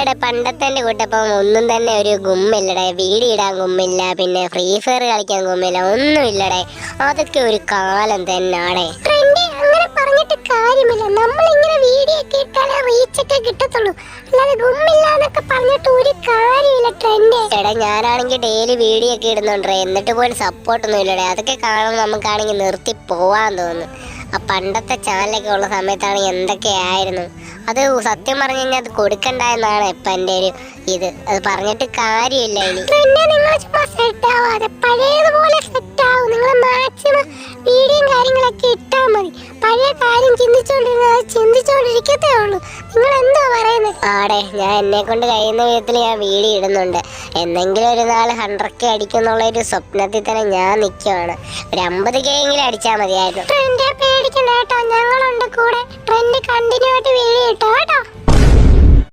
എടാ പണ്ടത്തെ എന്റെ കൂട്ടപ്പം ഒന്നും തന്നെ ഒരു ഗുമ്മില്ലടേ. ഇടാൻ ഗുമ്മില്ല പിന്നെ ഫ്രീ ഫയർ കളിക്കാൻ ഗുമ്മില്ല ഒന്നുമില്ലടേ അതൊക്കെ ഒരു കാലം തന്നെയാണേ ട്രെൻഡി അങ്ങനെ പറഞ്ഞിട്ട് കാര്യമില്ല. നമ്മൾ ഇങ്ങനെ വീഡിയോ ഒക്കെ ഇട്ടാലേ റീച്ച് ഒക്കെ കിട്ടത്തുള്ളൂ. അല്ലാതെ ഗുമ്മില്ല എന്നൊക്കെ പറഞ്ഞിട്ട് ഒരു കാര്യമില്ല ട്രെൻഡ്. എടാ ഞാനാണെങ്കിൽ ഡെയിലി വീഡിയോ ഒക്കെ ഇടുന്നുണ്ടേ എന്നിട്ട് പോലും സപ്പോർട്ടൊന്നും ഇല്ലടേ. അതൊക്കെ കാണുമ്പോൾ നമുക്കാണെങ്കിൽ നിർത്തി പോവാൻ തോന്നുന്നു ആ പണ്ടത്തെ ചാനലൊക്കെ ഉള്ള സമയത്താണ് എന്തൊക്കെയായിരുന്നു അത് സത്യം പറഞ്ഞു കഴിഞ്ഞാൽ അത് കൊടുക്കണ്ടെന്നാണ് ഇപ്പം എന്റെ ഒരു ഇത്. അത് പറഞ്ഞിട്ട് കാര്യമില്ല ഇനി. പിന്നെ നിങ്ങൾ ചുമ്മാ സെറ്റ് ആവാതെ പഴയതുപോലെ സെറ്റ് ആവും. നിങ്ങൾ മാക്സിമം വീഡിയോയും കാര്യങ്ങളൊക്കെ ഇട്ടാൽ മതി. പഴയ കാര്യം ചിന്തിച്ചുകൊണ്ടിരുന്നത് ചിന്തിച്ചുകൊണ്ടിരിക്കത്തേ ഉള്ളൂ. നിങ്ങൾ എന്തോ പറയുന്നത് ആടെ ഞാൻ എന്നെ കൊണ്ട് കഴിയുന്ന വിധത്തിൽ ഞാൻ വീഡിയോ ഇടുന്നുണ്ട്. എന്തെങ്കിലും ഒരു നാൾ ഹൺഡ്രഡ് കെ അടിക്കുന്നുള്ള ഒരു സ്വപ്നത്തിൽ തന്നെ ഞാൻ നിൽക്കുവാണ് ഒരു അമ്പത് കെ എങ്കിലും അടിച്ചാൽ മതിയായിരുന്നു. ഞങ്ങളുണ്ട് കൂടെ. ട്രെൻഡ് കണ്ടിന്യൂ ആയിട്ട് വീഡിയോ ഇട്ടോ കേട്ടോ?